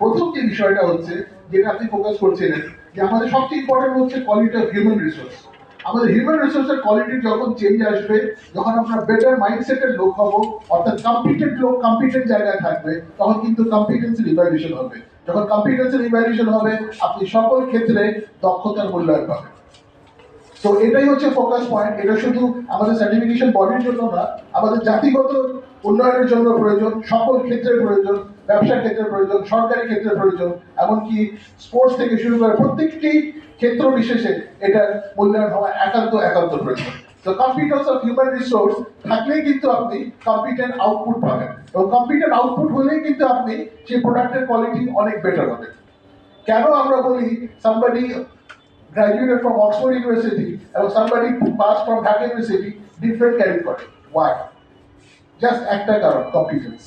প্রথম যে বিষয়টা হচ্ছে, যেটা আপনি ফোকাস করছিলেন যে আমাদের সবচেয়ে ইম্পর্টেন্ট হচ্ছে কোয়ালিটি অফ হিউম্যান রিসোর্স আমাদের হিউম্যান রিসোর্সের কোয়ালিটি যখন চেঞ্জ আসবে, যখন আমরা বেটার মাইন্ডসেটের লোক হব, অর্থাৎ কম্পিটেন্ট লোক কম্পিটেন্ট জায়গায় থাকবে, তখন কিন্তু কম্পিটেন্সের ইভ্যালুয়েশন হবে। যখন কম্পিটেন্সের ইভ্যালুয়েশন হবে, আপনি সকল ক্ষেত্রে দক্ষতার মূল্যায়ন পাবেন। তো এটাই হচ্ছে ফোকাস পয়েন্ট এটা শুধু আমাদের সার্টিফিকেশন বডির জন্য না, আমাদের জাতিগত উন্নয়নের জন্য প্রয়োজন, সকল ক্ষেত্রে প্রয়োজন ব্যবসা ক্ষেত্রে প্রয়োজন সরকারি ক্ষেত্রে প্রয়োজন, এমনকি স্পোর্টস থেকে শুরু করে প্রত্যেকটি ক্ষেত্র বিশেষে এটা মূল্যায়ন হওয়া একান্ত একান্ত প্রয়োজন। তো কম্পিটেন্স অফ হিউম্যান রিসোর্স থাকলেই কিন্তু আপনি কম্পিটেন্ট আউটপুট পাবেন। এবং কম্পিটেন্ট আউটপুট হলেই কিন্তু আপনি সেই প্রোডাক্টের কোয়ালিটি অনেক বেটার হবে। কেন আমরা বলি somebody graduated from Oxford University এবং somebody who passed from Dhaka University, different carry করে why? জাস্ট একটা কারণ কম্পিটেন্স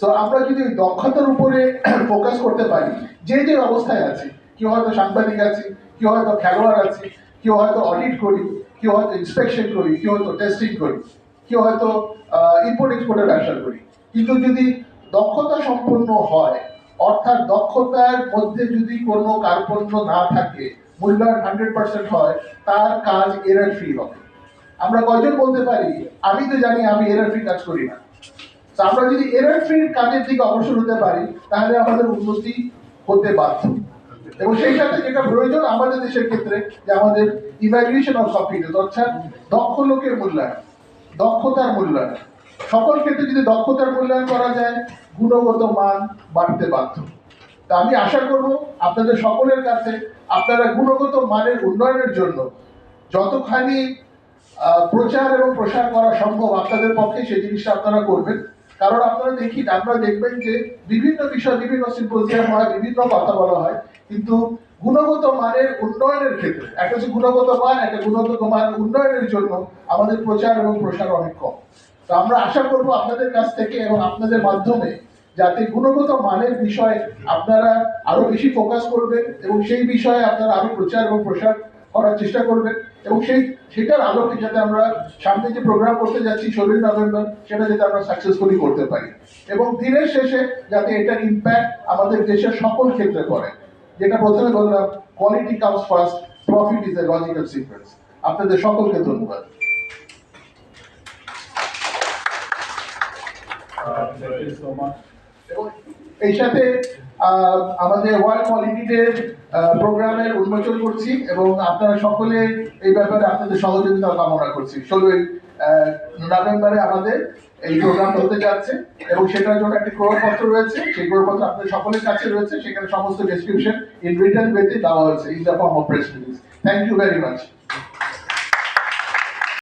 সো আমরা যদি দক্ষতার উপরে ফোকাস করতে পারি, যে যে অবস্থায় আছে কেউ হয়তো সাংবাদিক আছে কেউ হয়তো খেলোয়াড় আছে কেউ হয়তো অডিট করি কেউ হয়তো ইন্সপেকশন করি কেউ হয়তো টেস্টিং করি কেউ হয়তো ইম্পোর্ট এক্সপোর্টের ব্যবসা করি। কিন্তু যদি দক্ষতা সম্পন্ন হয় অর্থাৎ দক্ষতার মধ্যে যদি কোনো কার্পণ্য না থাকে মূল্যায়ন হান্ড্রেড পার্সেন্ট হয়, তার কাজ এরার ফ্রি হবে। আমরা কয়জন বলতে পারি? আমি তো জানি আমি এরার ফ্রি কাজ করি না। আমরা যদি এরার ফ্রি কাজের দিকে অগ্রসর হতে পারি, তাহলে আমাদের উন্নতি হতে বাধ্য। এবং সেই সাথে যেটা প্রয়োজন আমাদের দেশের ক্ষেত্রে, যে আমাদের ইভ্যালুয়েশন অফ কম্পিটেন্স অর্থাৎ দক্ষ লোকের মূল্যায়ন, দক্ষতার মূল্যায়ন। সকল ক্ষেত্রে যদি দক্ষতার মূল্যায়ন করা যায়, গুণগত মান বাড়তে বাধ্য। তা আমি আশা করব আপনাদের সকলের কাছে আপনারা গুণগত মানের উন্নয়নের জন্য যতখানি প্রচার এবং প্রসার করা সম্ভব আপনাদের পক্ষে সেই জিনিসটা আপনারা করবেন। কারণ আপনারা দেখি, আপনারা দেখবেন যে বিভিন্ন বিষয়, বিভিন্ন সিম্পোজিয়াম হয়, বিভিন্ন কথা বলা হয়, কিন্তু গুণগত মানের উন্নয়নের ক্ষেত্রে, একটা হচ্ছে গুণগত মান, একটা গুণগত মান উন্নয়নের জন্য আমাদের প্রচার এবং প্রসার অনেক কম। তো আমরা আশা করব আপনাদের কাছ থেকে এবং আপনাদের মাধ্যমে যাতে গুণগত মানের বিষয়ে আপনারা আরও বেশি ফোকাস করবেন এবং সেই বিষয়ে আপনারা আরও প্রচার এবং প্রসার করার চেষ্টা করবেন এবং সেই, সেটার আলোকে যাতে আমরা সামনে যে প্রোগ্রাম করতে যাচ্ছি, ষোলোই নভেম্বর, সেটা যাতে আমরা সাকসেসফুলি করতে পারি। এবং দিনের শেষে যাতে এটার ইম্প্যাক্ট আমাদের দেশের সকল ক্ষেত্রে পড়ে, যেটা প্রথমে বললাম quality comes first profit is a logical sequence আপনাদের সকলকে ধন্যবাদ। এই সাথে আমাদের ওয়ার্ল্ড কোয়ালিটির প্রোগ্রামের উন্মোচন করছি এবং আপনারা সকলে এই ব্যাপারে আপনাদের সহযোগিতা কামনা করছি। ষোলোই নভেম্বরে আমাদের এই প্রোগ্রাম হতে যাচ্ছে এবং সেটার জন্য একটি ক্রয়পত্র রয়েছে। সেই ক্রয়পত্র আপনাদের সকলের কাছে রয়েছে। সেখানে সমস্ত ডেসক্রিপশন ইন রিটার্ন ওয়েতে দেওয়া হয়েছে in the form of press release thank you very much